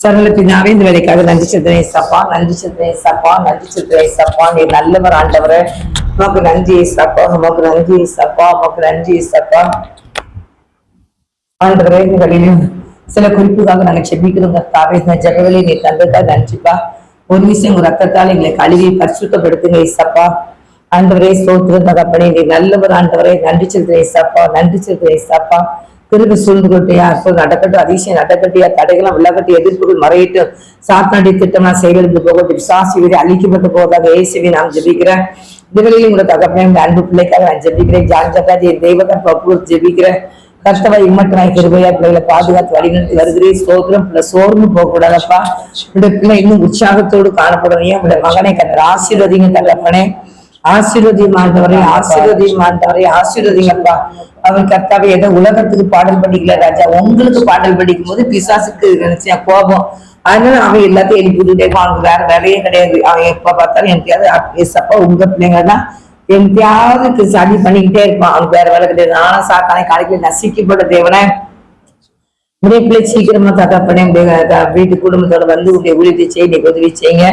சரணத்தினாவே இந்த வேலைக்காக நன்றி சித்தனை சப்பா நன்றி சித்தனை சப்பா நன்றி சித்தனை சப்பா நீ நல்லவர் ஆண்டவர். உமக்கு நன்றி சப்பா உமக்கு நன்றி சப்பா உமக்கு நன்றி சப்பா ஆண்டவரே இந்த வேலையிலும் சில குறிப்புக்காக நாங்கள் செபிக்கிறோம் கர்த்தாவே. இந்த ஜெகவலி நீ தந்ததா நன்றிப்பா. ஒரு விஷயம் உங்க ரத்தத்தால் எங்களை கழுவி பரிசுத்தப்படுத்துங்க இசப்பா ஆண்டவரே ஸ்தோத்திரம் தகப்பனே நீ நல்லவர் ஆண்டவரே. நன்றி செலுத்துறேன் சப்பா நன்றி செலுத்துறேன் சப்பா திரும்பி சூழ்ந்து கொட்டியா அப்போ நடக்கட்டும் அதிசயம் நடக்கட்டியா தடைகளும் விலகட்டு எதிர்ப்புகள் மறையிட்டு சாத்தாடி திட்டமா செயலிருந்து போகட்டும் விசாசி விதி அழிக்கப்பட்டு போவதாக இயேசுவி நாம் ஜெபிக்கிறேன். இதுகளில் உங்களை தகப்பனே இந்த அன்பு பிள்ளைக்காக நான் ஜெபிக்கிறேன். ஜான் ஜக்காஜி என் பப்பு ஜெபிக்கிறேன். கர்த்தவை இம்மட்டனாய் கிருபையா பிள்ளைகளை பாதுகாத்து வழிநடத்தி வருகிறேன். சோத்திரம் பிள்ளை சோர்ந்து போக கூடாதப்பா இந்த பிள்ளை இன்னும் உற்சாகத்தோடு காணப்படணும். ஏன்? உடைய மகனை கண்ட ஆசீர்வதிங்க தகப்பனே. ஆசீர்வதியும் ஆண்டவரே ஆசீர்வதியும் ஆண்டவரே ஆசீர்வதிங்கப்பா அவர் கர்த்தாவே ஏதோ உலகத்துக்கு பாடல் படிக்கல ராஜா. உங்களுக்கு பாடல் படிக்கும் போது பிசாசுக்கு நினைச்சா கோபம். அதனால அவன் எல்லாத்தையும் எழுப்பி அவனுக்கு வேற வேலையே கிடையாது. அவன் எப்ப பார்த்தாலும் எனக்கு ஏசப்பா உங்க பிள்ளைங்க தான் எந்தையாவது சதி பண்ணிக்கிட்டே இருப்பான். அவனுக்கு வேற வேலை கிடையாது. நானும் சாத்தானே காலைக்கு நசிக்கப்பட்ட தேவனே. உடைய பிள்ளை சீக்கிரமா தகப்பனே வீட்டு குடும்பத்தோட வந்து உடைய உறுதி செய்ய நீ உதவி செய்யுங்க.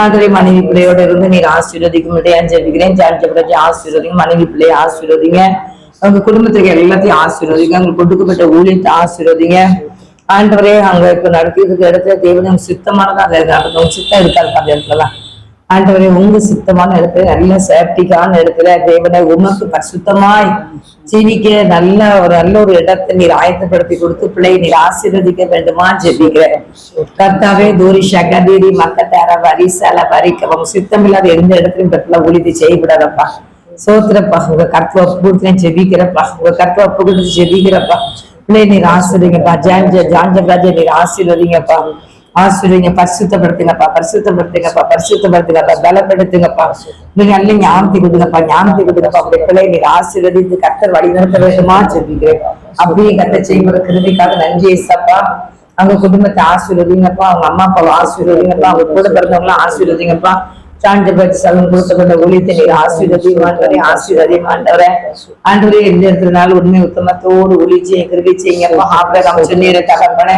ஆகவே மனைவி பிள்ளையோட இருந்து நீர் ஆசீர்வதிக்கும். முடியாது ஜெபிக்கிறேன் ஆசீர்வதிங்க. மனைவி பிள்ளைய ஆசீர்வதிங்க. உங்க குடும்பத்துக்கு எல்லாத்தையும் ஆசீர்வதிங்க. உங்களுக்கு கொடுக்கப்பட்ட ஊழியத்தை ஆசீர்வதிங்க. ஆண்டவரே அங்க இப்ப நடத்தியதுக்கு இடத்துல தேவனும் சுத்தமானதா அந்த நடக்கும் சுத்தம் இருக்காது அந்த இடத்துல ஆண்டவரே உங்க சுத்தமான இடத்துல நல்ல சேப்டிக்கான இடத்துல தேவனை உமக்கு சுத்தமாய் ஜீவிக்க நல்ல ஒரு நல்ல ஒரு இடத்தை நீர் ஆயத்தப்படுத்தி கொடுத்து பிள்ளை நீர் ஆசீர்வதிக்க வேண்டுமா? ஜெபிக்கிறேன். கர்த்தாவே தூரி சகதீரி மக்கத்தார வரி சல வரிக்கவும் சித்தமில்லாத எந்த இடத்துலையும் இந்த பிள்ளை ஊழித்து செய்யப்படாதப்பா. சோத்திரப்பா உங்க கர்த்துவ ஒப்பு ஜெபிக்கிறப்பா உங்க கர்த்துவ ஒப்பு ஜெபிக்கிறப்பா பிள்ளை நீர் ஆசீர்வதிங்கப்பா. ஜான்ஜ ஜான்ஜராஜ நீர் ஆசீர்வதிங்கப்பா. ஆசிரியங்க பரிசுத்தப்படுத்துங்கப்பா பரிசுத்தப்படுத்துங்கப்பா பரிசுத்தப்படுத்துங்கப்பா பலப்படுத்துங்கப்பா. நீங்க நல்ல ஞாபகத்தை கொடுங்கப்பா ஞாபகத்தை கொடுங்கப்பா. அப்படி பிள்ளை நீங்க ஆசீர்வதித்து கத்தர் வழிநடத்த வேண்டுமா சொல்லிக்கிறேன். அப்படியே கத்த செய்வது கிருமிக்காக நன்றி ஏசப்பா. அவங்க குடும்பத்தை ஆசீர்வதிங்கப்பா. அவங்க அம்மா அப்பாவை ஆசீர்வதிங்கப்பா. அவங்க கூட பிறந்தவங்களாம் ஆசீர்வதிங்கப்பா. சான்று பற்றி சலம் கொடுத்தப்பட்ட ஊழியத்தை நீங்க ஆசீர்வதிமாண்டவரே ஆசீர்வதிமாண்டவரே ஆண்டவரே எந்த இடத்துலனாலும் உண்மை உத்தமத்தோடு ஒளி செய்ய கிருகை செய்யுங்கப்பா. ஆபிரகாம் சொன்னீர தகப்பனே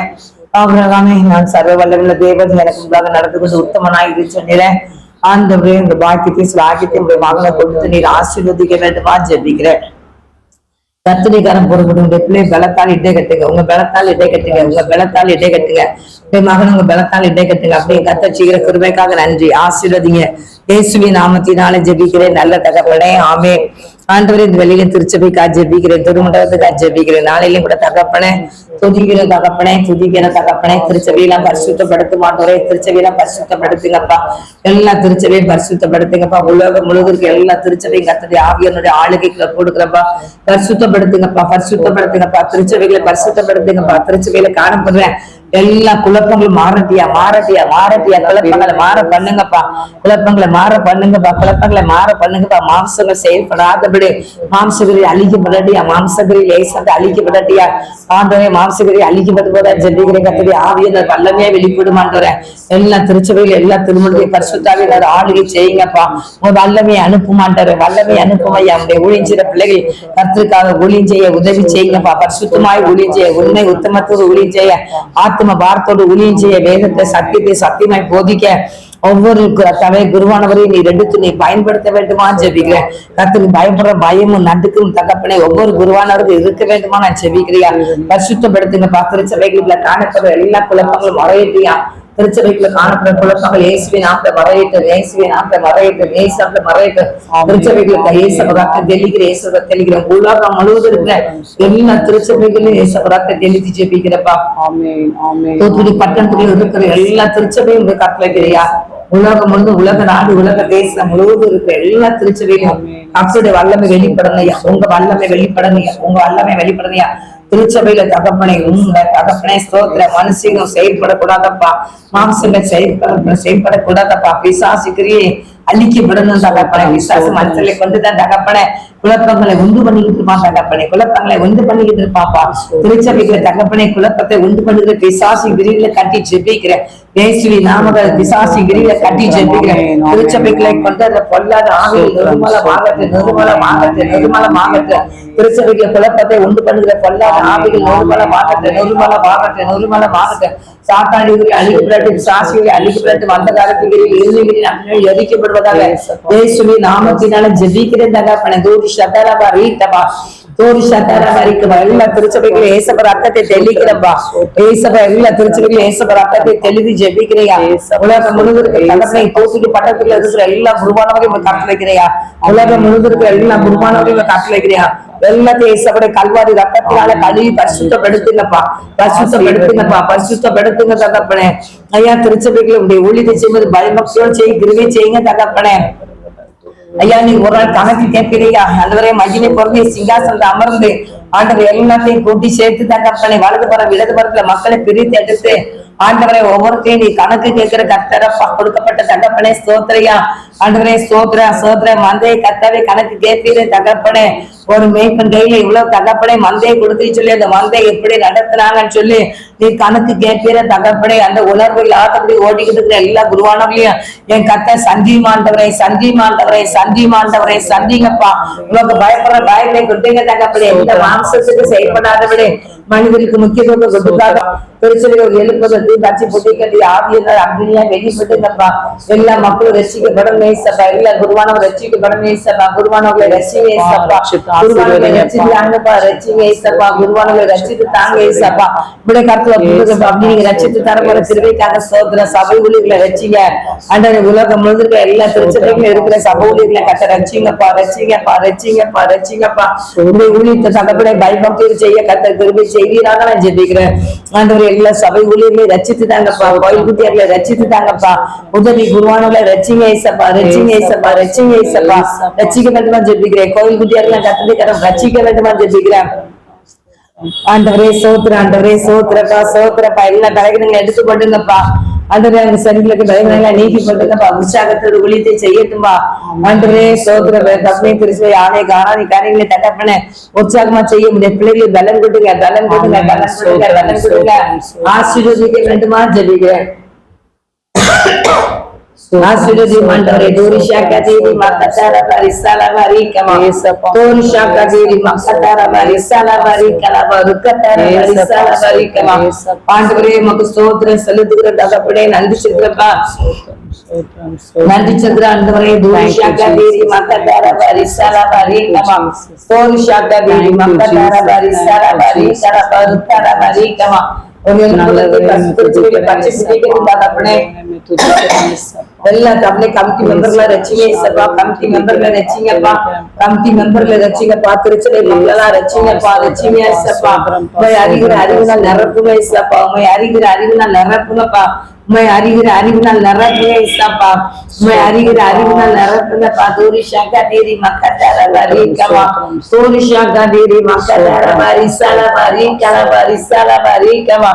ஆபிரகாமே நான் சர்வ வல்லமுள்ள தேவன் எனக்கு முன்பாக நடந்து கொண்டு உத்தமனாய் இரு சொன்னீரேன் ஆண்டவரே இந்த பாக்கியத்தை சில ஆக்கியத்தை உடைய மகனை கொடுத்து நீர் ஆசீர்வதிக்க வேண்டுமா ஜெபிக்கிறேன். கத்திரிக்காரன் பொறுப்பு உங்க பிள்ளை பலத்தால் இடை கட்டுங்க. உங்க பலத்தால் இடை கட்டுங்க. உங்க பலத்தால் இடை கட்டுங்க. உடைய மகன் உங்க பலத்தால் இடை கட்டுங்க. அப்படியே கத்த சீக்கிர கிருபைக்காக நன்றி. ஆசீர்வதிங்க. இயேசுவின் நாமத்தினால ஜெபிக்கிறேன். நல்ல தகப்பனே ஆமே ஆண்டவரின் இந்த வெளியில திருச்சபைக்கா ஜெபிக்கிறேன். திருமண்டலத்துக்கா ஜெபிக்கிறேன். நாளையிலும் கூட தகப்பனே துதிக்கிற தகப்பனே துதிக்கிற தகப்பனே திருச்சபையெல்லாம் பரிசுத்தப்படுத்த மாட்டோரே திருச்சபையெல்லாம் பரிசுத்தப்படுத்துங்கப்பா. எல்லா திருச்சபையும் பரிசுத்தப்படுத்துங்கப்பா. உலகம் முழுவதற்கு எல்லா திருச்சபையும் கத்தது ஆவியனுடைய ஆளுகைகளை கொடுக்குறப்பா பரிசுத்தப்படுத்துங்கப்பா பரிசுத்தப்படுத்துங்கப்பா. திருச்சபைகளை பரிசுத்தப்படுத்துங்கப்பா. திருச்சபையில காணப்படுறேன். எல்லா குழப்பங்களும் மாறட்டியா மாறட்டியா மாறட்டியா. குழப்பங்களை மாற பண்ணுங்கப்பா. குழப்பங்களை மாற பண்ணுங்கப்பா. குழப்பங்களை மாற பண்ணுங்கப்பா. மாம்சங்கள் செயல்படாதபடி மாம்சகிரி அழிக்கப்படட்டியா மாம்சகிரி லேசாக அழிக்கப்படட்டியா ஆண்டவரே மாம்சகிரி அழிக்கப்பட்டு போதா? ஜெபிக்கிறேன் கத்திரி ஆவியன வல்லமையா வெளிப்படுமான்றேன் எல்லா திருச்சபையில எல்லா திருமணத்தையும் பரிசுத்தாவினர் ஆளுகை செய்யுங்கப்பா. உங்க வல்லமையை அனுப்புமாட்டாரு வல்லமையை அனுப்புமையா? அவனுடைய ஊழியம் பிள்ளைகள் கத்திற்காக ஊழியம் செய்ய உதவி செய்யுங்கப்பா. பரிசுத்தமாய் ஊழியம் உண்மை உத்தமத்தோடு ஊழியம் ஆத் ஆத்ம பாரத்தோடு ஊழியம் செய்ய வேதத்தை சத்தியத்தை சத்தியமாய் போதிக்க ஒவ்வொரு தவை குருவானவரையும் நீ எடுத்து நீ பயன்படுத்த வேண்டுமா ஜெபிக்கிறேன். கத்துக்கு பயப்படுற பயமும் நடுக்கும் தகப்பனை ஒவ்வொரு குருவானவருக்கும் இருக்க வேண்டுமா நான் ஜெபிக்கிறியா? பரிசுத்தப்படுத்துங்க பாத்திர திருச்சபைகளுக்குள்ள காணப்படுற எல்லா குழப்பங்களும் மறையட்டியா? திருச்சபைக்குள்ள காணப்படுற குழப்பங்கள் இயேசுவின் நாமத்தை மறையிட்டு இயேசுவின் நாமத்தை மறையிட்டு இயேசுவை மறையிட்டு திருச்சபைகளுக்கு இயேசபராக்க தெளிக்கிற இயேசுவை தெளிக்கிற உலகம் முழுவதும் இருக்கிற எல்லா திருச்சபைகளையும் இயேசபராக்க தெளித்து ஜெபிக்கிறப்பா. தூத்துக்குடி பட்டணத்துல இருக்கிற எல்லா திருச்சபையும் கட்டளைக்கிறியா? உலகம் முழுவதும் உலக நாடு உலக தேசம் முழுவதும் இருக்கிற எல்லா திருச்சபையும் கர்த்தருடைய வல்லமை வெளிப்படணையா உங்க வல்லமை வெளிப்படணையா உங்க வல்லமை வெளிப்படணையா திருச்சபையில தகப்பனை உண்மை தகப்பனை ஸ்தோத்திர மனுஷங்க செயல்படக்கூடாதப்பா. மாம்சங்கள் செயல்பட செயல்படக்கூடாதப்பா. பிசாசிக்கிறியே அழிக்கப்படணும் தகப்பனை விசுவாச மனுஷனை கொண்டுதான் தகப்பனை குழப்பங்களை உண்டு பண்ணிக்கிட்டு இருப்பான் தகப்பனே குழப்பங்களை உண்டு பண்ணிக்கிட்டு இருப்பாப்பா திருச்சபைகளை தகப்பனே குழப்பத்தை உண்டு பண்ணுகிற பிசாசி கிரியில கட்டி ஜெபிக்கிறேன் இயேசுவி நாமகள் பிசாசி கிரியில கட்டி ஜெபிக்கிறேன் திருச்சபைகளை கொண்டு அந்த பொல்லாத ஆவியை நிர்மலமாகட்டு நிர்மலமாகட்டு நிர்மலமாகட்டு திருச்சபைகளை குழப்பத்தை உண்டு பண்ணுகிற பொல்லாத ஆவிகள் நிர்மலமாகட்டு நிர்மலமாகட்டு நிர்மலமாகட்டு சாத்தாடிகளை அழிக்கப்பட்டு பிசாசிகளை அழிக்கப்பட்டு வந்த காலத்தில் இறுதிகளில் எரிக்கப்படுவதாக இயேசுவி நாமத்தினால ஜெபிக்கிறேன் தகப்பனே தூரி சதரபா ரீட்டபா தோரி சதரபா ரீட்டபா எல்லா திருச்சபைகளும் ஏசப்ப ரத்தத்தை தெளிக்கிறப்பா. ஏசப்ப எல்லா திருச்சபைகளும் ஏசப்ப ரத்தத்தை தெளிவி ஜெபிக்கிறையா. உலகம் முழுவதற்கு தகப்பனை தோசிக்கு பட்டத்துல இருக்கிற எல்லா குருவானவரையும் கட்டளை வைக்கிறையா. உலகம் முழுவதற்கு எல்லா குருவானவரையும் கட்டளை வைக்கிறியா. எல்லாத்தையும் ஏசப்பட கல்வாரி ரத்தத்தினால கழுவி பரிசுத்தப்படுத்துங்கப்பா பரிசுத்தப்படுத்துங்கப்பா பரிசுத்தப்படுத்துங்க தகப்பனே. ஐயா திருச்சபைகளை உடைய ஊழியத்தை செய்வது பயபக்தியோடு செய்ய கிருவை செய்யுங்க தகப்பனே. ஐயா நீ ஒரு நாள் கணக்கு கேட்கிறீயா அதுவரை மகிமை பொருந்தி சிங்காசனத்தை அமர்ந்து ஆண்டவர் எல்லாத்தையும் கூட்டி சேர்த்து தகப்பனை வலது புறம் இடது புறத்துல மக்களை பிரித்து எடுத்து ஆண்டவரை ஒவ்வொருத்தையும் நீ கணக்கு கேட்கிற கத்தரப்பா கொடுக்கப்பட்ட தகப்பனே ஸ்தோத்திரையா? ஆண்டவரே சோத்ரா சோத்ர மந்தையை கத்தவே கணக்கு கேட்பீரே தகப்பனே. ஒரு மேய்ப்பன் கையில இவ்வளவு தகப்படை மந்தையை கொடுத்து சொல்லி அந்த மந்தை எப்படி நடத்துனாங்கன்னு சொல்லி நீ கணக்கு கேட்கிற தகப்படை அந்த உணர்வு இல்லாதபடி ஓடிக்கிட்டு இருக்கிற எல்லா குருவானவர்களையும் என் கத்த சந்தி மாண்டவரை சந்தி மாண்டவரை சந்தி மாண்டவரை சந்திங்கப்பா. உனக்கு பயப்படுற பயத்தை கொடுத்தீங்க தகப்படி எந்த மாம்சத்துக்கு செயல்படாதபடி மனிதனுக்கு முக்கியத்துவம் கொடுக்காத. திருச்செல்வர் எழுப்பதற்கு கட்சி புத்தி கட்டி ஆவியர்கள் அக்னியா வெளிப்பட்டுங்கப்பா எல்லா மக்களும் ரசிக்கப்படும். நேசப்பா எல்லா குருவானவர் ரசிக்கப்படும். நேசப்பா குருவானவர்களை ரசிங்க ஏசப்பா ரசித்து தாங்க ஏசப்பா இப்படி கருத்துல புரிஞ்சுக்கப்பா அப்படி நீங்க ரசித்து தரப்போற திருவைக்காக சோதர சபை ஊழியர்களை ரசிங்க அண்டர் உலகம் முழுக்க எல்லா திருச்சபைகளும் இருக்கிற சபை ஊழியர்களை கட்ட ரசிங்கப்பா ரசிங்கப்பா ரசிங்கப்பா ரசிங்கப்பா உங்களுடைய ஊழியத்தை தகப்படை செய்ய கத்த திரும்பி செய்வீராக நான் ஜெபிக்கிறேன். ஆண்டவர் எல்லா சபை ஊழியர்களையும் ரச்சித்து தாங்கப்பா. கோயில் குட்டியார்களை ரச்சித்து தாங்கப்பா. உதவி குருவானவர்களை ரச்சிங்க ஏசப்பா ரச்சிங்க ஏசப்பா ரச்சிங்க ஏசப்பா ரச்சிக்க வேண்டுமா ஜெபிக்கிறேன். கோயில் குட்டியார்களை கத்ததிக்காரன் ரச்சிக்க வேண்டுமா ஜெபிக்கிறேன் ஆண்டவரே சோத்திர ஆண்டவரே சோத்திரப்பா சோத்திரப்பா. எல்லா தலைகளையும் எடுத்து போட்டுங்கப்பா ஆண்டவரே அந்த சரிகளுக்கு தலைகளை நீக்கி போட்டுங்கப்பா உற்சாகத்தோடு ஒளித்தை செய்யட்டும்பா. ஆண்டவரே சோத்திர தப்பனை திருச்சி ஆணை காணாதி காரியங்களை தட்டப்பன. உற்சாகமா செய்ய முடிய பிள்ளைகளுக்கு பலன் கொடுங்க பலன் கொடுங்க பலன் கொடுங்க பலன் கொடுங்க. ஆசீர்வதிக்க வேண்டுமா ஜெபிக்கிறேன் ஆண்டவரே உமக்கு ஸ்தோத்திரம் செலுத்துகிற தகப்படே நன்றி நன்றி ஆண்டவரே கமா வரி கமா ஒரு பச்சை தகப்பனே எல்லா தமிழ் கமிட்டி மெம்பர்ல ரச்சிங்க ஏசப்பா கமிட்டி மெம்பர்ல ரச்சிங்கப்பா திருச்சலை மக்களெல்லாம் ரச்சிங்கப்பா ரச்சிங்க ஏசப்பா உண்மை அறிகிற அறிவுனால் நிரப்புங்க ஏசப்பா உண்மை அறிகிற அறிவுனால் நிரப்புங்கப்பா. உண்மை அறிகிற அறிவினால் நிரப்புங்க உண்மை அறிகிற அறிவினால் நிரப்புங்கப்பா தூரி தேரி மக்கத்தார வரிக்கமா தூரி ஷாக்கா தேரி மக்கத்தார வரிசால வரிக்கல வரிசால வரிக்கமா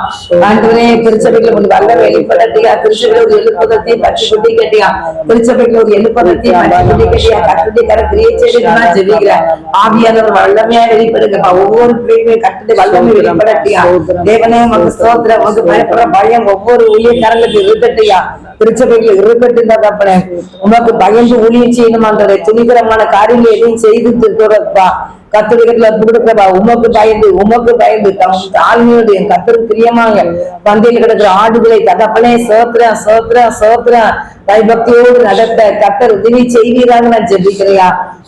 ஆண்டவரே திருச்சபைக்குள்ள ஒரு வல்ல வெளிப்படத்தியா? திருச்சபையில ஒரு எழுப்பதத்தை பற்றி குட்டி கட்டியா திருச்சபைக்குள்ள ஒரு எழுப்பதத்தை பற்றி குட்டி கட்டியா கட்டுட்டி கர கிரியேச்சேனா ஜெபிக்கிறேன். ஆவியானவர் வல்லமையா வெளிப்படுங்கப்பா. ஒவ்வொரு பிள்ளையுமே கட்டுட்டு வல்லமை வெளிப்படட்டியா? தேவனே உமக்கு ஸ்தோத்திரம் பயப்படுற பயம் ஒவ்வொரு ஊழியக்காரங்களுக்கு இருக்கட்டையா? திருச்சபையில இருக்கட்டும் தகப்பனே உமக்கு பயந்து ஊழியம் செய்யணும் அந்த துணிகரமான காரியங்கள் எதையும் செய்து தொடர்பா கத்தரிக்கத்துல கொடுக்கிறப்பா உமக்கு பயந்து உமக்கு பயந்து தாழ்மையோடு என் கத்தருக்கு பிரியமாக பந்தையில் கிடக்கிற ஆடுகளை தகப்பனே சோத்ரா சோத்ரா சோத்ரா. பயபக்தியோடு நடத்த கத்தர் உதவி செய்வீராக நான் ஜெபிக்கிறையா?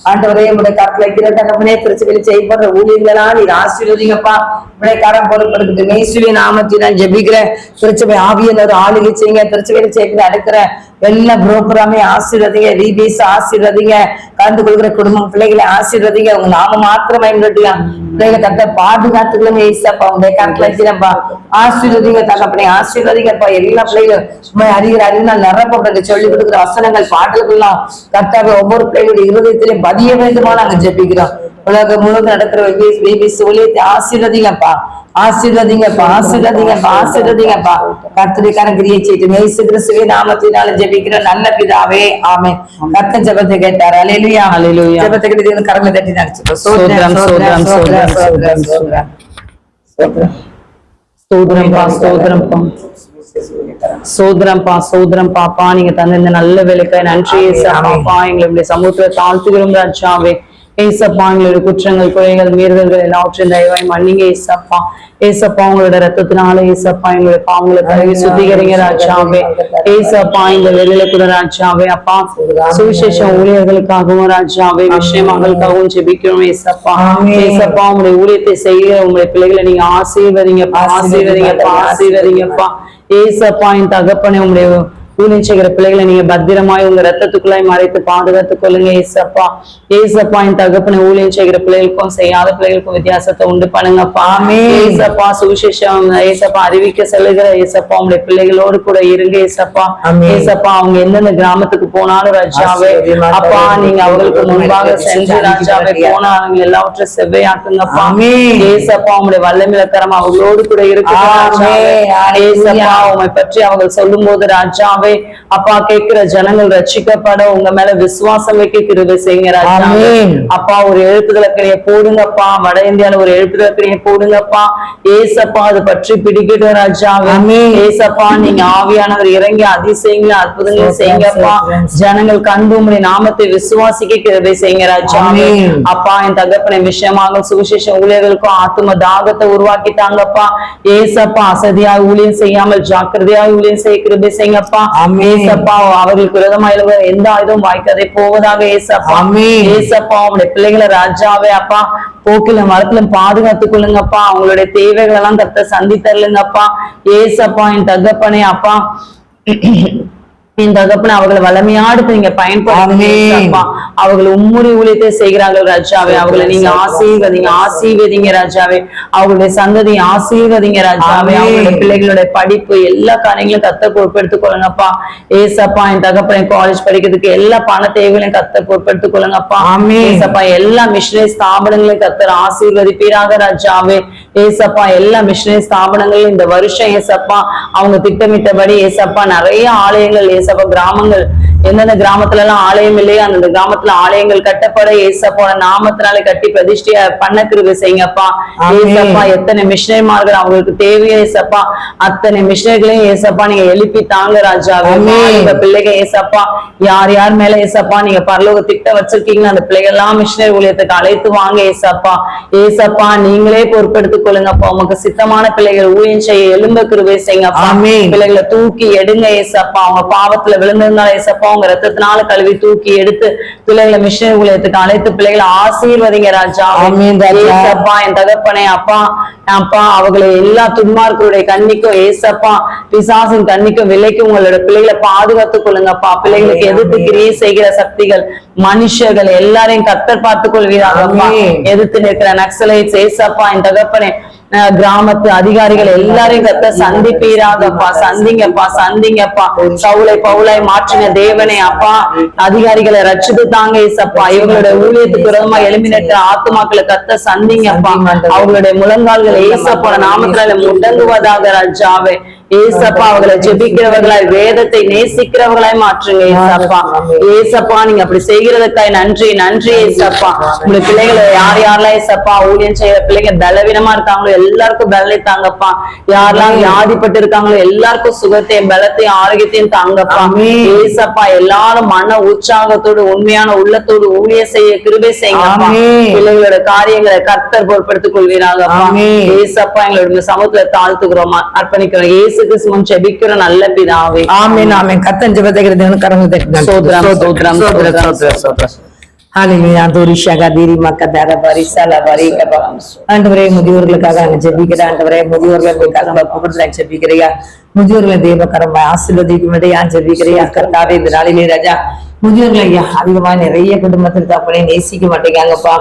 ஆண்டவரே உடைய கட்டளை வைக்கிற தகப்பனே திருச்சிகளில் செய்யப்படுற ஊழியர்களா நீர் ஆசீர்வதிங்கப்பா. விடைக்காரம் பொருட்படுத்துட்டு மேசுவிய நாமத்தை நான் ஜெபிக்கிறேன் திருச்சபை ஆவியனர் ஆளுகை செய்யுங்க. திருச்சபையில் செய்கிற அடுக்கிற எல்லா புரோக்கராமே ஆசீர்வதிங்க. ரீபீஸ் ஆசீர்வதிங்க. கலந்து கொள்கிற குடும்பம் பிள்ளைகளை ஆசீர்வதிங்க. உங்க நாம மாத்திரம் பயன்படுத்தியா பிள்ளைகளை கத்த பாதுகாத்துக்கலாம் ஏசப்பா உங்களுடைய கருத்துல வச்சிருப்பா ஆசீர்வதிங்க தகப்பனே ஆசீர்வதிங்கப்பா. எல்லா பிள்ளைகளும் உண்மை அறிகிற நான் நிரப்பப்பட்டு சொல்லி கொடுக்குற வசனங்கள் பாடல்கள்லாம் கர்த்தாவை ஒவ்வொரு பிள்ளைகளுடைய இருதயத்திலையும் பதிய வேண்டுமா நாங்க ஜெபிக்கிறோம். உலகம் முழுவதும் நடக்கிற பிபிசி ஊழியத்தை ஆசீர்வதிங்கப்பா ஆசீர்வதிங்கப்பா ஆசீர்வதிங்கப்பா ஆசீர்வதிங்கப்பா. கர்த்தருக்கான கிரியை செய்து இயேசு கிறிஸ்துவின் நாமத்தினால ஜெபிக்கிற நல்ல பிதாவே ஆமே கர்த்தர் ஜபத்தை கேட்டார். அலையிலுயா அலையிலுயா ஜபத்தை கேட்டு கரங்களை தட்டி நடிச்சுப்போம் சோதரம் சோதரம் சோதரம். சோதரம். சோதரம் சோதரம் சோதரம். சோதரம்ப்பா சோதரம் பாப்பா நீங்க தந்த இந்த நல்ல வேலைக்காய். நன்றி ஆமென். எங்களை சமூகத்துல தாழ்த்துகிறோம் ராஜாவே. ஏசப்பா எங்களுடைய குற்றங்கள் குறைகள் மீறுதல்கள் எல்லாவற்றையும் தயவாய் மன்னிங்க ஏசப்பா. ஏசப்பா உங்களோட ரத்தத்தினால ஏசப்பா எங்களுடைய பாவங்களை கழுவி சுத்திகரிங்க ராஜாவே. ஏசப்பா இந்த வெளியில கூட ராஜாவே. அப்பா சுவிசேஷ ஊழியர்களுக்காகவும் ராஜாவே விஷயமாங்களுக்காகவும் ஜெபிக்கிறோம் ஏசப்பா. ஏசப்பா உங்களுடைய ஊழியத்தை செய்ய உங்களுடைய பிள்ளைகளை நீங்க ஆசீர்வதிங்கப்பா ஆசீர்வதிங்கப்பா ஆசீர்வதிங்கப்பா. ஏசப்பா என் தகப்பனே உங்களுடைய செய்கிற பிள்ளைகளை நீங்க பத்திரமாய் உங்க ரத்தத்துக்குள்ளாய் மறைத்து பாதுகாத்துக் கொள்ளுங்க ஏசப்பா ஏசப்பா என் தகப்பனை ஊழியம் செய்கிற பிள்ளைகளுக்கும் செய்யாத பிள்ளைகளுக்கும் வித்தியாசத்தை உண்டு பண்ணுங்கப்பா. ஏசப்பா சுவிசேஷம் ஏசப்பா அறிவிக்க செல்லுகிற ஏசப்பா உங்களுடைய பிள்ளைகளோடு கூட இருங்க ஏசப்பா. ஏசப்பா அவங்க எந்தெந்த கிராமத்துக்கு போனாலும் ராஜாவே. அப்பா நீங்க அவங்களுக்கு முன்பாக சென்று ராஜாவே. போனா அவங்க எல்லாவற்றையும் செவ்வையாக்குங்கப்பா. ஏசப்பா உங்களுடைய வல்லமில கரம் அவங்களோடு கூட இருக்கு. ஏசப்பா உண்மை பற்றி அவங்க சொல்லும் போது ராஜாவே அப்பா கேட்கிற ஜனங்கள் ரட்சிக்கப்பட உங்க மேல விசுவாசம் வைக்க கிருபை செய்யுங்க. அப்பா ஒரு எழுப்புதல கிரைய போடுங்கப்பா வட இந்தியால ஒரு எழுப்புதல கிரைய போடுங்கப்பா ஏசப்பா அது பற்றி பிடிக்கட்டும் ராஜாவே ஆமென். ஏசப்பா நீங்க ஆவியானவர் இறங்கி அதிசயங்களை அற்புதங்களை செய்யுங்கப்பா. ஜனங்கள் கண்டு உங்களுடைய நாமத்தை விசுவாசிக்க கிருபை செய்யுங்க ராஜாவே ஆமென். அப்பா என் தகப்பனை விஷயமாக சுவிசேஷ ஊழியர்களுக்கும் ஆத்தும தாகத்தை உருவாக்கிட்டாங்கப்பா ஏசப்பா அசதியாய் ஊழியம் செய்யாமல் ஜாக்கிரதையாய் ஊழியம் செய்ய கிருபை செய்யுங்கப்பா. ஏசப்பா அவர்களுக்கு விரோதமா எழுவ எந்த ஆயுதம் வாய்க்காதே போவதாக ஏசப்பா. ஏசப்பா உங்களுடைய பிள்ளைகளை ராஜாவே அப்பா. போக்கில மரத்துல பாதுகாத்துக் கொள்ளுங்கப்பா. அவங்களுடைய தேவைகள் எல்லாம் கத்த சந்தி தரலுங்கப்பா ஏசப்பா என் தகப்பனே அப்பா. என் தகப்பனை அவர்களை வளமையாடுத்து நீங்க பயன்படுத்துங்க. அவர்கள் உம்முறை ஊழியத்தை செய்கிறார்கள் ராஜாவே. அவர்களை நீங்க ஆசீர்வதிங்க ஆசீர்வதிங்க ராஜாவே. அவங்களுடைய சந்ததி ஆசீர்வதிங்க ராஜாவே. அவங்களுடைய பிள்ளைகளுடைய படிப்பு எல்லா காரியங்களும் கத்த பொறுப்பெடுத்துக் கொள்ளுங்கப்பா ஏசப்பா என் தகப்பனை காலேஜ் படிக்கிறதுக்கு எல்லா பண தேவைகளையும் கத்த பொறுப்பெடுத்துக் கொள்ளுங்கப்பா. ஏசப்பா எல்லா மிஷினரி ஸ்தாபனங்களையும் கத்தர் ஆசீர்வதிப்பீராக ராஜாவே. ஏசப்பா எல்லா மிஷினரி ஸ்தாபனங்களும் இந்த வருஷம் ஏசப்பா அவங்க திட்டமிட்டபடி ஏசப்பா நிறைய ஆலயங்கள் ஏசப்பா கிராமங்கள் எந்தெந்த கிராமத்துல எல்லாம் ஆலயம் இல்லையோ அந்தந்த கிராமத்துல ஆலயங்கள் கட்டப்பட ஏசப்பா நாமத்தினால கட்டி பிரதிஷ்டைய பண்ண கிருபை செய்யுங்கப்பா. ஆமென். ஏசப்பா எத்தனை மிஷினரிமார்கள் அவங்களுக்கு தேவையோ ஏசப்பா. அத்தனை மிஷினரிகளையும் ஏசப்பா நீங்க எழுப்பி தாங்க ஆமென். வாலிப பிள்ளைங்க ஏசப்பா யார் யார் மேல ஏசப்பா நீங்க பரலோக திட்டம் வச்சிருக்கீங்களோ அந்த பிள்ளைகள் எல்லாம் மிஷினரி ஊழியத்துக்கு அழைத்து வாங்க ஏசப்பா. ஏசப்பா நீங்களே பொறுப்பெடுத்துக் கொள்ளுங்கப்பா. உமக்கு சித்தமான பிள்ளைகள் ஊழியம் செய்ய எலும்ப கிருபை செய்யுங்கப்பா. பிள்ளைகளை தூக்கி எடுங்க ஏசப்பா. அவங்க பாவத்துல விழுந்திருந்தாலும் ஏசப்பா உங்க ரத்தத்தினால கழுவி தூக்கி எடுத்து பிள்ளைகளை மிஷினரி ஊழியத்துக்கு அழைத்து பிள்ளைகளை ஆசீர்வதிங்க ராஜா. ஏசப்பா என் தகப்பனே அப்பா அப்பா அவங்களை எல்லா துன்மார்களுடைய கண்ணிக்கும் ஏசப்பா பிசாசின் கண்ணிக்கும் விலைக்கு உங்களோட பிள்ளைகளை பாதுகாத்துக் கொள்ளுங்கப்பா பிள்ளைகளுக்கு எதிர்த்து கிரியை செய்கிற சக்திகள் மனுஷர்கள் எல்லாரையும் கத்தர் பார்த்துக் கொள்வீராகப்பா ஆமென். எதிர்த்து நிற்கிற நக்சலைட்ஸ் ஏசப்பா என் தகப்பனே கிராமத்து அதிகாரிகள் எல்லாரையும் கத்த சந்திப்பீராகப்பா சந்திங்கப்பா சந்திங்கப்பா. சவுளை பவுலை மாற்றின தேவனே அப்பா. அதிகாரிகளை ரட்சித்து தாங்க ஏசப்பா. இவங்களுடைய ஊழியத்துக்கு விரோதமா எழுப்பினற்ற ஆத்துமாக்களை கத்த சந்திங்கப்பா. அவங்களுடைய முழங்கால்கள் ஏசப்போட நாமத்தினால முடங்குவதாக ராஜாவே. ஏசப்பா அவங்களை ஜெபிக்கிறவர்களாய் வேதத்தை நேசிக்கிறவர்களாய் மாற்றுங்க ஏசப்பா. ஏசப்பா நீங்க அப்படி செய்கிறதுக்காய் நன்றி நன்றி ஏசப்பா. உங்க பிள்ளைகளை யார் யாரெல்லாம் ஏசப்பா ஊழியம் செய்யற பிள்ளைங்க பலவீனமா இருக்காங்களோ எல்லாருக்கும் பலனை தாங்கப்பா யாரெல்லாம் வியாதிப்பட்டு இருக்காங்களோ எல்லாருக்கும் சுகத்தையும் பலத்தையும் ஆரோக்கியத்தையும் தாங்கப்பா. ஏசப்பா எல்லாரும் மன உற்சாகத்தோடு உண்மையான உள்ளத்தோடு ஊழிய செய்ய கிருபை செய்யுங்கப்பா. பிள்ளைகளோட காரியங்களை கர்த்தர் பொறுப்படுத்திக் கொள்வீராகப்பா. ஆமென். ஏசப்பா எங்களோட சமூகத்துல தாழ்த்துக்கிறோம் அர்ப்பணிக்கிறோம். ஏசு கிறிஸ்துவன் நல்ல பிதாவே. ஆமென் ஆமென். கத்தன் சோத்ரம், சோத்ரம், சோத்ரம். தோரிஷாக பரிசல ஆண்டவரே முதியோர்களுக்காக நாங்க ஜெபிக்கிறோம். ஆண்டவரே முதியோர்களுக்காக புகழ்ல ஜெபிக்கிறியா. முதியோர்களை தேவகரமா ஆசீர்வதிக்கும்படி நான் ஜெபிக்கிறியா. கர்த்தாவே இந்த நாளிலே ராஜா முதியோர்களை அதிகமா நிறைய குடும்பத்தில் தப்பனே நேசிக்க மாட்டேங்காங்கப்பா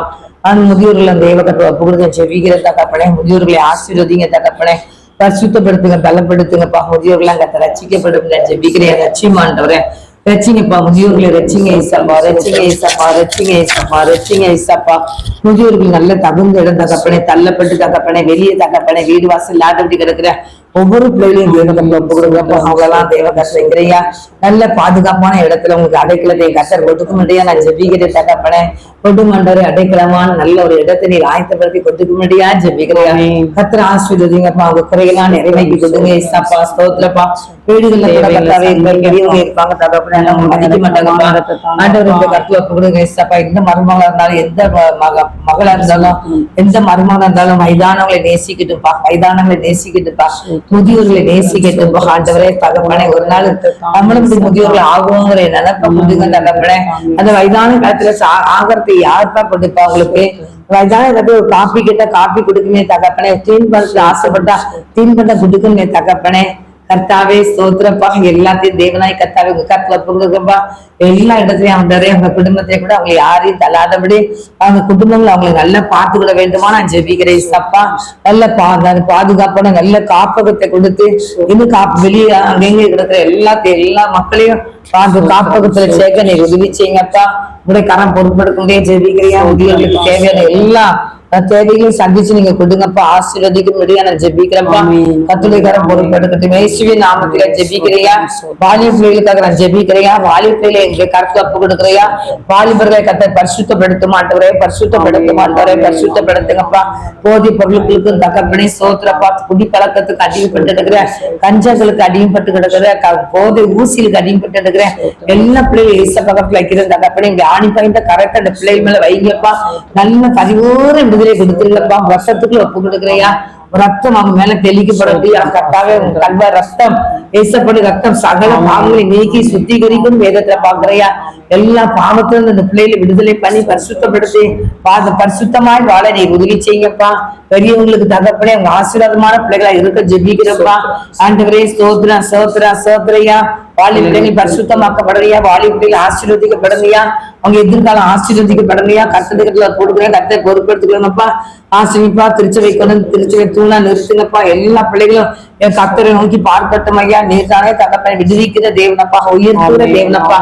அந்த முதியோர்களை தேவகத்தை புகழ்ந்து ஜெபிக்கிற தகப்பனே முதியோர்களை ஆசீர்வதிங்க தகப்பனே பரிசுத்தப்படுத்துங்க பலப்படுத்துங்கப்பா. முதியோர்கள் அங்க ரசிக்கப்படும் ஜெபிக்கிறேன் ரட்சிமாண்டவரே ரச்சிங்கப்பா முதியோர்களை ரச்சிங்க ஏசப்பா ரச்சிங்க ஏசப்பா ரச்சிங்க ஏசப்பா ரச்சிங்க ஏசப்பா முதியோர்கள் நல்ல தகுந்த இடம் தகப்பனே தள்ளப்பட்டு தகப்பனே வெளியே தகப்பனே வீடு வாசல் இல்லாதபடி கிடக்குற ஒவ்வொரு பிள்ளைகளையும் தேவகத்துல ஒப்பு கொடுக்குறப்போ அவங்களெல்லாம் தேவகத்துல நல்ல பாதுகாப்பான இடத்துல உங்களுக்கு அடைக்கலத்தை கத்தர் கொடுக்க இடையா நான் ஜெபிக்கிறேன் தகப்பனே. கொடுமண்டரை அடைக்கலமான நல்ல ஒரு இடத்தை நீர் ஆயத்தப்படுத்தி கொடுக்க முடியா ஜெபிக்கிறையா கத்தர் ஆஸ்வதிங்கப்பா அவங்க குறையெல்லாம் நிறைவேற்றி கொடுங்க. ஏசப்பா ஸ்தோத்திரப்பா. வீடுகள்ல கத்தாவே இருப்பாங்க பெரியவங்க இருப்பாங்க. தகப்பனே அவங்க மதிக்க மாட்டாங்கப்பா ஆண்டவர் இந்த கருத்துல ஒப்பு கொடுங்க. ஏசப்பா எந்த மருமகளா இருந்தாலும் எந்த மக மகளா இருந்தாலும் எந்த மருமகளா இருந்தாலும் வயதானவங்களை நேசிக்கட்டும்பா வயதானவங்களை நேசிக்கட்டும்பா முதியோர்களை நேசிக்கட்டும்பா ஆண்டவரே தகப்பனே ஒரு நாள் நம்மளும் முதியோர்கள் ஆகுவோங்கிற நினைப்ப கொடுங்க தகப்பனே. அந்த வயதான காலத்துல சா- ஆகறதை யாருப்பா கொடுப்பா அவங்களுக்கு? வயதான காலத்துல ஒரு காப்பி கேட்டா காப்பி கொடுக்குமே தகப்பனே. தீன் பண்ணத்துல ஆசைப்பட்டா தீன் பண்ண கொடுக்குமே தகப்பனே. கர்த்தாவே ஸ்தோத்திரப்பா எல்லாத்தையும் தேவனாய் கர்த்தாவே உங்க கருத்துல கொடுக்கப்பா எல்லா இடத்துலயும் அவங்களே அவங்க குடும்பத்தை கூட அவங்க யாரையும் தள்ளாதபடி அவங்க குடும்பங்களை அவங்களை நல்லா பார்த்துக்கிட வேண்டுமா நான் ஜெபிக்கிறேன் சப்பா நல்ல பா பாதுகாப்பான நல்ல காப்பகத்தை கொடுத்து இன்னும் காப்பு வெளியே அங்கங்க கிடக்குற எல்லாத்தையும் எல்லா மக்களையும் பார்த்து காப்பகத்துல சேர்க்க நீ உதவி செய்யுங்கப்பா உடைய கரம் பொறுப்பெடுக்க முடியாது ஜெபிக்கிறியா முதியோர்களுக்கு தேவையான எல்லா அஹ் தேவைகளையும் சந்திச்சு நீங்க கொடுங்கப்பா. ஆசீர்வதிக்க முடியும் நான் ஜெபிக்கிறேன்ப்பா கத்துலைக்காரன் பொறுப்பெடுக்கட்டும் இயேசுவின் நாமத்தில ஜெபிக்கிறியா? வாலிப பிள்ளைகளுக்காக நான் ஜெபிக்கிறியா? வாலிப பிள்ளைகளை எங்க கருத்து ஒப்பு கொடுக்குறியா? வாலிபர்களை கத்தை பரிசுத்தப்படுத்த மாட்டவரே பரிசுத்தப்படுத்த மாட்டவரே பரிசுத்தப்படுத்துங்கப்பா. போதி பொருட்களுக்கும் தகப்பனே சோத்திரப்பா. குடி பழக்கத்துக்கு அடிமைப்பட்டு இருக்கிற கஞ்சங்களுக்கு அடிமைப்பட்டு கிடக்குற போதை ஊசிகளுக்கு அடிமைப்பட்டு இருக்கிற எல்லா பிள்ளைகளும் இசை பக்கத்துல வைக்கிற தகப்பனே. இங்க ஆணி பாய்ந்த கரெக்ட் அந்த பிள்ளைகள் மேல வைங்கப்பா. நல்ல பதிவோர விடுதலை கொடுத்துருங்கப்பா. வருஷத்துக்குள்ள ஒப்பு கொடுக்குறியா? ரத்தம் அவங்க மேல தெளிக்கப்படது கட்டாவே உங்க கல்வ ரத்தம் ஏசப்படு ரத்தம் சகல பாவங்களை நீக்கி சுத்திகரிக்கும் வேதத்துல பாக்குறையா எல்லா பாவத்திலும் இந்த பிள்ளைகளை விடுதலை பண்ணி பரிசுத்தப்படுத்தி பாத பரிசுத்தமாய் வாழ நீ உதவி செய்யுங்கப்பா. பெரியவங்களுக்கு தகப்பனே உங்க ஆசீர்வாதமான பிள்ளைகளா இருக்க ஜெபிக்கிறப்பா. ஆண்டவரே சோத்ரா சோத்ரா சோத்ரையா வாலி பிள்ளைகள் பரிசுத்தமாக்கப்படுறியா? வாலி பிள்ளைகள் ஆசீர்வதிக்கப்படுறியா? அவங்க எதிர்காலம் ஆசீர்வதிக்கப்படுறியா கட்டத்துக்கத்துல கொடுக்குறேன் கத்தை பொறுப்பெடுத்துக்கணும்ப்பா ஆசிரியப்பா திருச்சபை கொண்டு திருச்சபை தூணா நிறுத்துங்கப்பா. எல்லா பிள்ளைகளும் என் கத்தரை நோக்கி பார்க்கட்டும் ஐயா நீர்தானே தகப்பனை விடுவிக்கிற தேவனப்பா உயிர்ப்புற தேவனப்பா.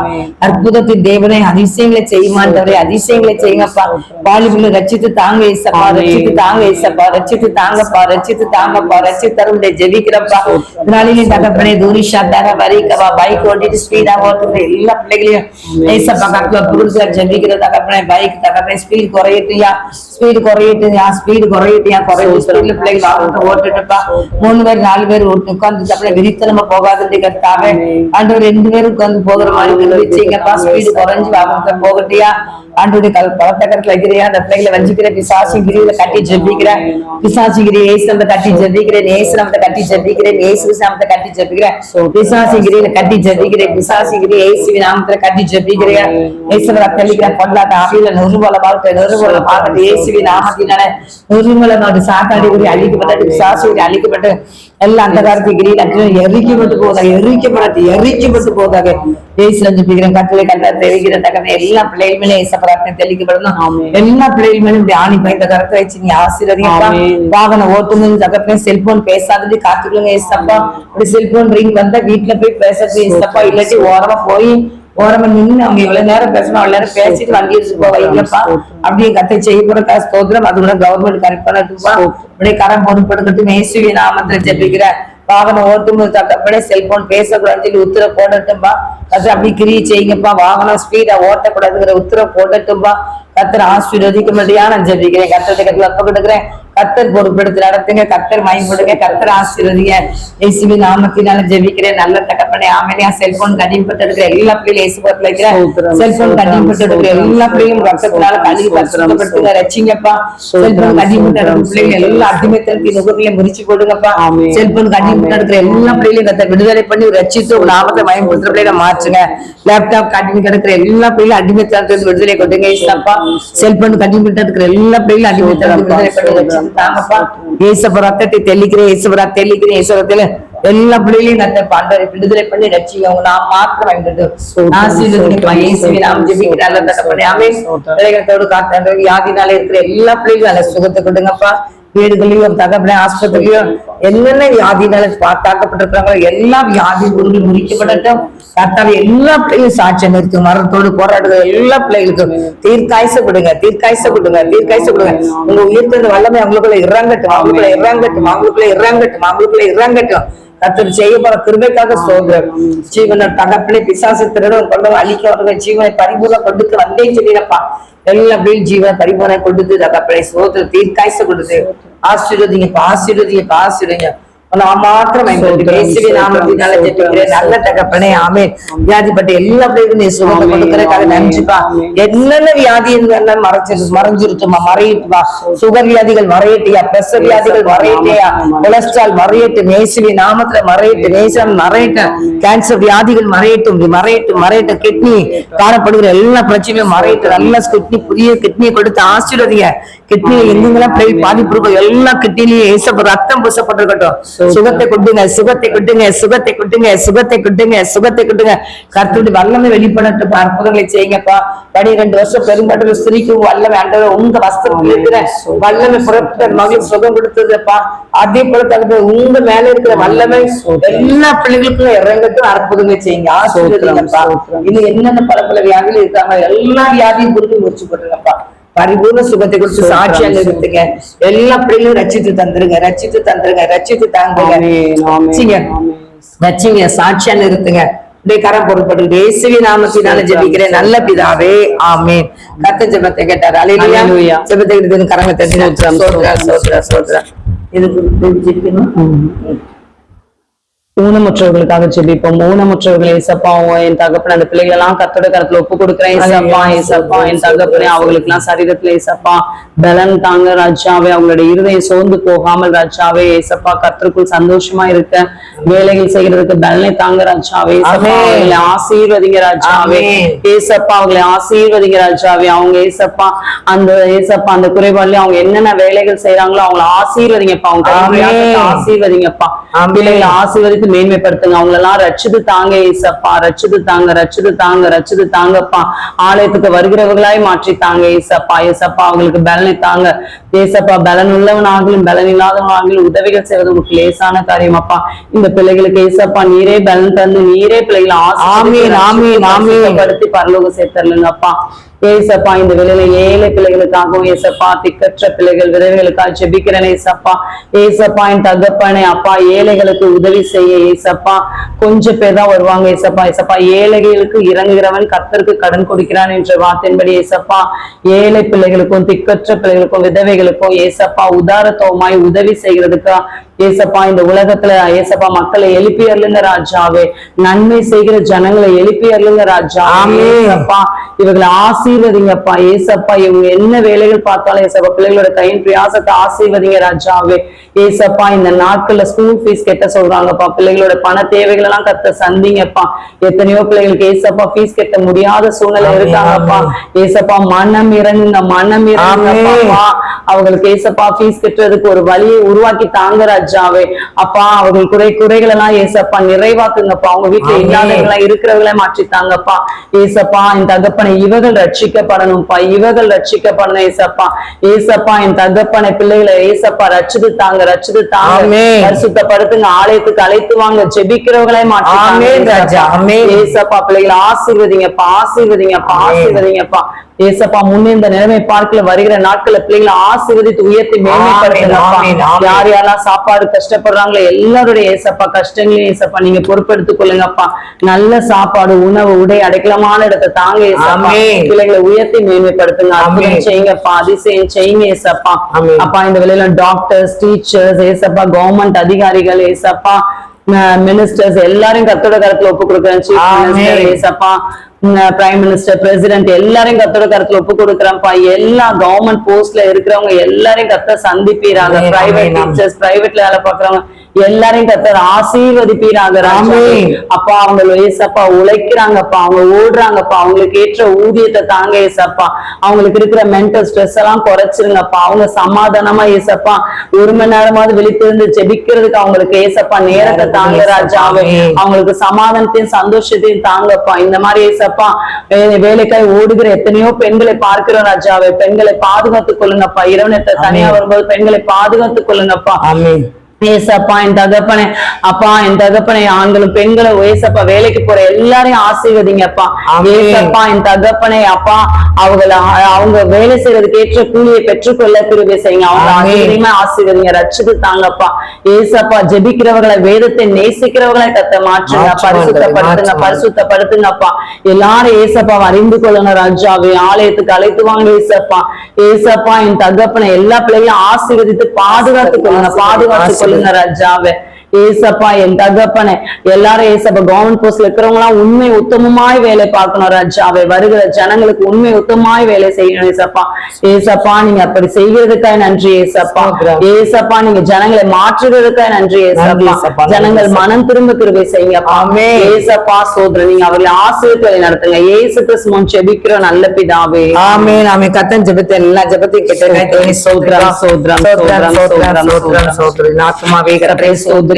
அற்புதத்தின் தேவனை அதிசயங்களை செய்யுமாண்டவரே அதிசயங்களை செய்யுங்கப்பா. வாலிபுல ரச்சித்து தாங்க ஏசப்பா ரச்சித்து தாங்க ஏசப்பா ரச்சித்து தாங்கப்பா ரச்சித்து தாங்கப்பா ரச்சித்து தருடைய ஜெபிக்கிறப்பா. இதனாலே தகப்பனே தூரிஷா தர வரிக்கவா பைக் ஓட்டிட்டு ஸ்பீடா ஓட்டுற எல்லா பிள்ளைகளையும் ஏசப்பா கத்துல புரிஞ்சா ஜெபிக்கிற தகப்பனே பைக் தகப்பனே ஸ்பீடு குறையட்டுயா ஸ்பீடு குறையட்டுயா ஸ்பீடு குறையட்டுயா குறையும் பிள்ளைகள் ஓட்டுட்டுப்பா மூணு பேர் நாலு நாலு பேர் ஓட்டு உட்கார்ந்து அப்புறம் விரித்தனமா போகாதுன்னு கத்தாவே ஆண்டவர் ரெண்டு பேரும் உட்காந்து போகிற மாதிரி நிறுவிச்சீங்கப்பா ஸ்பீடு குறைஞ்சு வாகனத்தை போகட்டியா? ஆண்டோடைய கல் பழத்தக்கரத்துல வைக்கிறியா அந்த பிள்ளைகளை வஞ்சிக்கிற பிசாசி கிரியில கட்டி ஜெபிக்கிற பிசாசி கிரி ஏசுனத்தை கட்டி ஜெபிக்கிறேன் ஏசுனத்தை கட்டி ஜெபிக்கிறேன் ஏசு நாமத்தை கட்டி ஜெபிக்கிறேன் பிசாசி கிரியில கட்டி ஜெபிக்கிறேன் பிசாசி கிரி ஏசுவி நாமத்துல கட்டி ஜெபிக்கிறேன் ஏசுவர தெளிக்கிற பொல்லாத ஆவியில நொறுபோல வாழ்க்கை நொறுபோல பார்க்கறது ஏசுவி நாமத்தினால நொறுமலை நாடு சாத்தாடி குறி அழிக்கப்பட்டு பிசாசி குறி அழிக்கப்பட்டு எல்லாம் அந்த காலத்து கிரியில் எரிக்கப்பட்டு போதாக எரிக்கப்படாது எரிக்கப்பட்டு போதாக ஏசுல ஜெபிக்கிறேன் கட்டளை கட்ட தெரிவிக்கிற தகவல் எல்லா பிள்ளைகளுமே ஏசப்படாத தெளிக்கப்படணும் எல்லா பிள்ளைகளுமே இப்படி ஆணி பயந்த கரத்தை வச்சு நீ ஆசீர்வதிங்கப்பா ஆமென். வாகனம் ஓட்டும்போது தகப்பனே செல்போன் பேசாதது காத்துக்கொள்ளுங்க ஏசப்பா இப்படி செல்போன் ரிங் வந்தா வீட்டுல போய் பேசுறது ஏசப்பா இல்லாட்டி ஓரமா போய் ஓரமா நின்னு அவங்க இவ்வளவு நேரம் பேசணும் அவ்வளவு நேரம் பேசிட்டு வண்டி எடுத்து போக வைங்கப்பா அப்படியே கத்தை செய்யப்படுற ஸ்தோத்திரம் அது கூட கவர்மெண்ட் கரெக்ட் பண்ணட்டுப்பா அப்படியே கரம் பொறுப்படுக்கட்டும் மேசுவி நாமத்துல ஜெபிக்கிற. வாகனம் ஓட்டும்போது தக்கப்படே செல்போன் பேசக்கூடாதுன்னு சொல்லி உத்தரவு போடட்டும்பா. கத்து அப்படி கிரியை செய்யுங்கப்பா. வாகனம் ஸ்பீடா ஓட்டக்கூடாதுங்கிற உத்தரவு போடட்டும்பா. கத்தர் ஆசீர்வதிக்க முடியா நான் ஜெபிக்கிறேன். கத்தத்தை கத்துல அப்ப கொடுக்குறேன் கத்தர் பொறுப்பெடுத்து நடத்துங்க கத்தர் மயன்படுங்க கத்தர் ஆசீர்வதிங்க. இயேசுவி நாமத்தினால ஜெபிக்கிறேன். நல்ல தகப்பனே ஆமேனியா செல்போன் கடிப்பட்டு இருக்கிற எல்லா பிள்ளைகளும் இயேசு பக்கத்துல வைக்கிறேன். செல்போன் கடிப்பட்டு இருக்கிற எல்லா பிள்ளைகளும் ரத்தத்தினால கழுவி பரிசுத்தப்படுத்துங்க. ரச்சிங்கப்பா செல்போன் கடிப்பட்டு இருக்கிற பிள்ளைகள் எல்லா அடிமைத்தனத்தின் நுகர்களையும் முறிச்சு போடுங்கப்பா. செல்போன் கடிப்பட்டு இருக்கிற எல்லா பிள்ளைகளையும் கத்த விடுதலை பண்ணி ரச்சித்து உங்க நாமத்தை மயம்படுத்துற பிள்ளைகளை மாற்றுங்க. லேப்டாப் கடிமை கிடக்கிற எல்லா பிள்ளைகளும் அடிமைத்தனத்திலிருந்து விடுதலை கொடுங்க ஏசப்பா செல்போன் கடிப்பட்டு இருக்கிற எல்லா பிள்ளைகளும் அடிமைத்தனத்திலிருந்து விடுதலை பண்ணி ரட்சித்து தாங்கப்பா ஏசப்ப ரத்தத்தை தெளிக்கிறேன் ஏசப்பரா தெளிக்கிறேன் ஏசபத்துல எல்லா பிள்ளைகளையும் கத்த பாண்டவரை விடுதலை பண்ணி ரட்சிங்க. அவங்க நான் மாத்திரம் நல்ல இறைவனத்தோடு காத்தாங்க வியாதினால இருக்கிற எல்லா பிள்ளைகளும் நல்ல சுகத்தை கொடுங்கப்பா. வீடுகளையும் தகப்பனே ஆஸ்பத்திரியும் என்னென்ன வியாதினால பா- தாக்கப்பட்டிருக்கிறாங்களோ எல்லா வியாதி உருளி முறிக்கப்படட்டும். கர்த்தாவே எல்லா பிள்ளைகளும் சாட்சியம் இருக்கு மரணத்தோடு போராடுகிற எல்லா பிள்ளைகளுக்கும் தீர்க்காய்ச்ச கொடுங்க தீர்க்காய்ச்ச கொடுங்க தீர்க்காய்ச்ச கொடுங்க உங்க உயிர்த்தது வல்லமை அவங்களுக்குள்ள இறங்கட்டும் அவங்களுக்குள்ள இறங்கட்டும் அவங்களுக்குள்ள இறங்கட்டும் அவங்களுக்குள்ள இறங்கட்டும். கத்தர் செய்ய போற கிருபைக்காக சோதரம் ஜீவனை தகப்பனை பிசாசு திருடம் கொண்டு அழிக்க வருங்க ஜீவனை பரிபூர்ண கொண்டு வந்தேன்னு சொல்லிடப்பா எல்லா அப்படியும் ஜீவனை பரிபூர்ணை கொடுத்து தகப்பனை சோதர தீர்க்காய்ச்ச கொடுத்து ஆசீர்வதிங்கப்பா ஆசீர்வதிங்கப்பா ஆசீர்வதிங்க ஜெபிக்கிறேன் நல்ல தகப்பனே ஆமென் வியாதிப்பட்ட எல்லா நீ ஆமென், கொடுக்கறதுக்காக நன்றிப்பா. என்னென்ன வியாதி இருந்தாலும் மறைச்சிரு மறைஞ்சிருட்டுமா மறையிட்டுமா சுகர் வியாதிகள் மறையட்டியா பிரஷர் வியாதிகள் மறையட்டியா கொலஸ்ட்ரால் மறையட்டும் இயேசுவின் நாமத்துல மறையட்டும் நேசம் மறையட்டும் கேன்சர் வியாதிகள் மறையட்டும் மறையட்டும் மறையட்டும் கிட்னி காணப்படுகிற எல்லா பிரச்சனையும் மறையட்டும் நல்ல கிட்னி புதிய கிட்னியை கொடுத்து ஆசீர்வதிங்க கிட்னி எங்கெங்கெல்லாம் பாதிப்பு இருக்கோ எல்லா கிட்னிலையும் ரத்தம் பூசப்பட்டிருக்கட்டும் சுகத்தை கொட்டுங்க சுகத்தை கொட்டுங்க சுகத்தை கொட்டுங்க சுகத்தை கொட்டுங்க சுகத்தை கொட்டுங்க கர்த்தருடைய வல்லமை வெளிப்படட்டும். அற்புதங்களை செய்யுங்கப்பா. பனிரெண்டு வருஷம் பெரும்பாட்டு ஸ்திரீக்கும் வல்லமை ஆண்டவர் உங்க வஸ்திரத்தில் இருக்கிற வல்லமை புறப்பட்ட மகள் சுகம் கொடுத்ததுப்பா. அதே போல தகுந்த உங்க மேல இருக்கிற வல்லமை எல்லா பிள்ளைகளுக்கும் இறங்கட்டும். அற்புதங்களை செய்யுங்க. சோத்திரம். இன்னும் என்னென்ன பல பல வியாதிகள் இருக்காங்க எல்லா வியாதியும் குறித்து முடிச்சு போட்டுருங்கப்பா. பரிபூர்ண சுகத்தை குறித்து சோத்திரம், சாட்சியா நிறுத்துங்க எல்லா பிள்ளைகளும் ரச்சித்து தந்துருங்க ரச்சித்து தந்துருங்க ரச்சித்து தாங்குங்க. ரட்சிங்க. சாட்சியா நிறுத்துங்க. இப்படியே கரம் பொருட்பட்டு இயேசுவி நாமத்தினால ஜெபிக்கிறேன். நல்ல பிதாவே ஆமென். கத்த ஜெபத்தை கேட்டார். அல்லேலூயா. ஜெபத்தை தட்டி சோத்திரம், சோத்ரா சோத்ரா சோத்ரா இது ஜெபிக்கணும். ஊனமுற்றவர்களுக்காக ஜெபிப்போம் ஊனமுற்றவர்களை ஏசப்பா என் தகப்பன் அந்த பிள்ளைகள் எல்லாம் கத்தோட கரத்துல ஒப்பு கொடுக்குறேன் ஏசப்பா ஏசப்பா என் தகப்பனே அவங்களுக்கு எல்லாம் சரீரத்துல ஏசப்பா பலன் தாங்க ராஜாவே. அவங்களுடைய இருதயம் சோர்ந்து போகாமல் ராஜாவே. ஏசப்பா கத்தருக்குள் சந்தோஷமா இருக்க. வேலைகள் செய்யறதுக்கு பலனை தாங்க ராஜாவே. அவங்களை ஆசீர்வதிங்க ராஜாவே. ஏசப்பா அவங்களை ஆசீர்வதிங்க ராஜாவே. அவங்க ஏசப்பா அந்த ஏசப்பா அந்த குறைபாடுல அவங்க என்னென்ன வேலைகள் செய்யறாங்களோ அவங்கள ஆசீர்வதிங்கப்பா. அவங்க ஆசீர்வதிங்கப்பா. பிள்ளைகளை ஆசீர்வதித்து மேன்மைப்படுத்துங்க. அவங்க எல்லாம் ரச்சித்து தாங்க ஏசப்பா ரச்சித்து தாங்க ரச்சித்து தாங்க ரச்சித்து தாங்கப்பா. ஆலயத்துக்கு வருகிறவர்களாய் மாற்றி தாங்க ஏசப்பா. ஏசப்பா அவங்களுக்கு பலனை தாங்க. ஏசப்பா பலன் உள்ளவனாகிலும் பலன் இல்லாதவனாகிலும் உதவிகள் செய்வது உங்களுக்கு லேசான காரியம் அப்பா இந்த பிள்ளைகளுக்கு ஏசப்பா நீரே பலன் தந்து நீரே பிள்ளைகளை ஆமென், ஆமென், ஆமென். படுத்தி பரலோகம் சேர்த்தருளுங்கப்பா ஏசப்பா இந்த வேலையில ஏழை பிள்ளைகளுக்காகவும் ஏசப்பா திக்கற்ற பிள்ளைகள் விதவைகளுக்காக ஜெபிக்கிறேன் ஏசப்பா. ஏசப்பா என் தகப்பனே அப்பா ஏழைகளுக்கு உதவி செய்ய ஏசப்பா. கொஞ்சம் பேர் தான் வருவாங்க ஏசப்பா. ஏசப்பா ஏழைகளுக்கு இறங்குகிறவன் கர்த்தருக்கு கடன் கொடுக்கிறான் என்ற வார்த்தையின்படி ஏசப்பா. ஏழை பிள்ளைகளுக்கும் திக்கற்ற பிள்ளைகளுக்கும் விதவைகளுக்கும் ஏசப்பா உதாரத்துவமாய் உதவி செய்கிறதுக்கா? ஏசப்பா இந்த உலகத்துல ஏசப்பா மக்களை எழுப்பி அருளுங்க ராஜாவே. நன்மை செய்கிற ஜனங்களை எழுப்பி அருளுங்க ராஜா ஆமென். இவங்களை ஆசீர்வதிங்கப்பா. ஏசப்பா இவங்க என்ன வேலைகள் பார்த்தாலும் ஏசப்பா பிள்ளைகளோட கையின் பிரயாசத்தை ஆசீர்வதிங்க ராஜாவே. ஏசப்பா இந்த நாட்கள்ல ஸ்கூல் ஃபீஸ் கட்ட சொல்றாங்கப்பா. பிள்ளைகளோட பண தேவைகள் எல்லாம் கத்த சந்திங்கப்பா. எத்தனையோ பிள்ளைகளுக்கு ஏசப்பா ஃபீஸ் கட்ட முடியாத சூழ்நிலை இருக்காங்கப்பா. ஏசப்பா மனம் இறங்குங்க மனம் இறங்குங்கப்பா. அவங்களுக்கு ஏசப்பா ஃபீஸ் கட்டுறதுக்கு ஒரு வழியை உருவாக்கி தாங்க ராஜாவே. அப்பா அவர்கள் குறை குறைகள் எல்லாம் ஏசப்பா நிறைவாக்குங்கப்பா. அவங்க வீட்டுல. இல்லாதவங்களா இருக்கிறவங்கள மாற்றி தாங்கப்பா ஏசப்பா என் தகப்பனை இவர்கள் ரட்சிக்கப்படணும்ப்பா இவர்கள் ரட்சிக்கப்படணும் ஏசப்பா ஏசப்பா என் தகப்பனை பிள்ளைகளை ஏசப்பா ரச்சித்து தாங்க ரச்சித்து தாங்க. பரிசுத்தப்படுத்துங்க ஆலயத்துக்கு அழைத்து வாங்க ஆமென் ராஜா, ஏசப்பா. பிள்ளைகளை ஆசீர்வதிங்கப்பா ஆசீர்வதிங்கப்பா. ஆசீர்வதிங்கப்பா ஏசப்பா முன்னே இந்த நிலைமை பார்க்கல வருகிற நாட்கள்ல பிள்ளைகளை ஆசீர்வதித்து உயர்த்தி ஆமென். யார் யாரெல்லாம் சாப்பாடு கஷ்டப்படுறாங்களோ எல்லாருடைய ஏசப்பா கஷ்டங்களையும் ஏசப்பா நீங்க பொறுப்பெடுத்துக் கொள்ளுங்கப்பா நல்ல சாப்பாடு உணவு உடை அடைக்கலமான இடத்தை தாங்க ஏசப்பா. பிள்ளைகளை உயர்த்தி மேன்மைப்படுத்துங்க அற்புதம். செய்யுங்கப்பா அதிசயம் செய்யுங்க ஏசப்பா. அப்பா இந்த வேலையில டாக்டர்ஸ் டீச்சர்ஸ் ஏசப்பா கவர்மெண்ட் அதிகாரிகள் ஏசப்பா மினிஸ்டர்ஸ் எல்லாரையும் கத்தோட கருத்துல ஒப்பு கொடுக்குறேன் சீஃப். மினிஸ்டர் ஏசப்பா பிரைம் மினிஸ்டர் பிரசிடென்ட் எல்லாரையும் கத்தோட கருத்துல ஒப்பு கொடுக்குறேன்ப்பா எல்லா கவர்மெண்ட் போஸ்ட்ல இருக்கிறவங்க எல்லாரையும் கத்த சந்திப்பீராங்க. பிரைவேட். டீச்சர்ஸ் பிரைவேட்ல வேலை பார்க்கறவங்க. எல்லாரையும் கத்தர் ஆசீர்வதிப்பீராக ஆமென். அப்பா அவங்க ஏசப்பா உழைக்கிறாங்கப்பா அவங்க ஓடுறாங்கப்பா அவங்களுக்கு ஏற்ற ஊதியத்தை தாங்க ஏசப்பா. அவங்களுக்கு இருக்கிற மென்டல் ஸ்ட்ரெஸ் எல்லாம் குறைச்சிருங்கப்பா. அவங்க சமாதானமா ஏசப்பா. ஒரு மணி நேரமாவது விழித்திருந்து ஜெபிக்கிறதுக்கு அவங்களுக்கு ஏசப்பா நேரத்தை தாங்க ராஜாவே. அவங்களுக்கு சமாதானத்தையும் சந்தோஷத்தையும் தாங்கப்பா. இந்த மாதிரி ஏசப்பா வேலைக்காய் ஓடுகிற எத்தனையோ பெண்களை பார்க்கிறோம் ராஜாவே. பெண்களை பாதுகாத்துக் கொள்ளுங்கப்பா. இரவு நேரத்தை தனியா வரும்போது பெண்களை பாதுகாத்துக் கொள்ளுங்கப்பா. ஏசப்பா என் தகப்பனே. அப்பா என் தகப்பனே ஆண்களும் பெண்களும் ஏசப்பா வேலைக்கு போற எல்லாரையும் ஆசீர்வதிங்கப்பா. ஏசப்பா என் தகப்பனே அப்பா அவங்கள அவங்க வேலை செய்யறதுக்கு ஏற்ற கூலியை பெற்றுக்கொள்ள கிருபை செய்யுங்க. அவங்க. அதிகமா ஆசீர்வதிங்க ரட்சித்து தாங்கப்பா. ஏசப்பா ஜெபிக்கிறவர்களை வேதத்தை நேசிக்கிறவர்களை கத்த மாற்றுங்க பரிசுத்தப்படுத்துங்க. பரிசுத்தப்படுத்துங்கப்பா. எல்லாரும் ஏசப்பா அறிந்து கொள்ளுங்க ராஜாவே. ஆலயத்துக்கு அழைத்து வாங்க ஏசப்பா. ஏசப்பா என் தகப்பனை எல்லா பிள்ளைகளையும் ஆசீர்வதித்து பாதுகாத்துக் கொள்ளுங்க பாதுகாத்துக் கொள்ளுங்க ராஜாவே ஏசப்பா என் தகப்பனை. எல்லாரும் ஏசப்பா கவர்மெண்ட் போஸ்ட்ல இருக்கிறவங்க எல்லாம் உண்மை உத்தமமாய் வேலை பார்க்கணும் ராஜாவே. வருகிற ஜனங்களுக்கு உண்மை உத்தமமாய் வேலை செய்யணும் ஏசப்பா. ஏசப்பா நீங்க அப்படி செய்கிறதுக்காக நன்றி ஏசப்பா. ஏசப்பா நீங்க ஜனங்களை மாற்றுகிறதுக்காக நன்றி ஏசப்பா. ஜனங்கள். மனம் திரும்ப கிருபை செய்யுங்கப்பா. ஏசப்பா சோதரன் நீங்க அவர்களை ஆசிரியர்களை நடத்துங்க. ஏசு கிறிஸ்துவன் செபிக்கிற நல்ல பிதாவே. ஆமென் ஆமென். கத்தன் ஜெபத்தை எல்லா ஜெபத்தையும் கேட்டேன் தேவனே சோத்ரம், சோத்ரம், சோத்ரம், சோத்ரம், சோத்ரம். சோத்ரி நாத்துமாவே கத்தை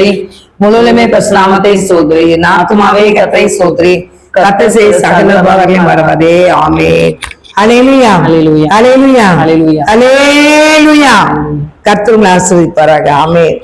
சோத்ரி. முழுவதுமே பசுநாமத்தை சோத்ரி. நாத்துமாவே கத்தை சோத்ரி. கத்த செய் சகல பவர்களையும் வருவதே ஆமென். அலேலுயா. அலேலுயா அல்லேலூயா. அலேலுயா கர்த்தர் உங்களை ஆசீர்வதிப்பாராக. ஆமென்.